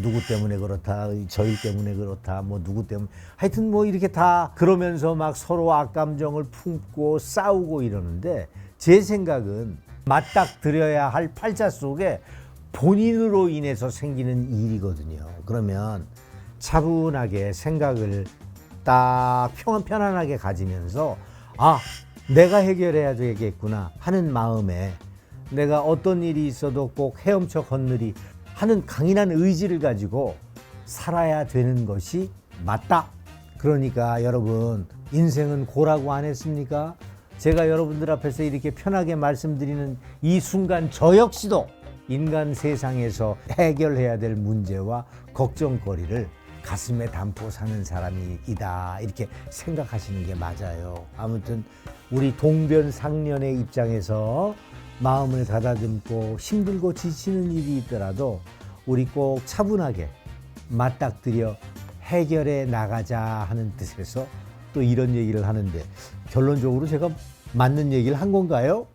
누구 때문에 그렇다, 저일 때문에 그렇다, 뭐 누구 때문에 하여튼 뭐 이렇게 다 그러면서 막 서로 악감정을 품고 싸우고 이러는데 제 생각은 맞닥뜨려야 할 팔자 속에 본인으로 인해서 생기는 일이거든요. 그러면 차분하게 생각을 딱 평안 편안하게 가지면서 아 내가 해결해야 되겠구나 하는 마음에 내가 어떤 일이 있어도 꼭 헤엄쳐 건너리 하는 강인한 의지를 가지고 살아야 되는 것이 맞다. 그러니까 여러분 인생은 고라고 안 했습니까? 제가 여러분들 앞에서 이렇게 편하게 말씀드리는 이 순간 저 역시도 인간 세상에서 해결해야 될 문제와 걱정거리를 가슴에 담고 사는 사람이다 이렇게 생각하시는 게 맞아요. 아무튼 우리 동변상련의 입장에서 마음을 가다듬고 힘들고 지치는 일이 있더라도 우리 꼭 차분하게 맞닥뜨려 해결해 나가자 하는 뜻에서 또 이런 얘기를 하는데 결론적으로 제가 맞는 얘기를 한 건가요?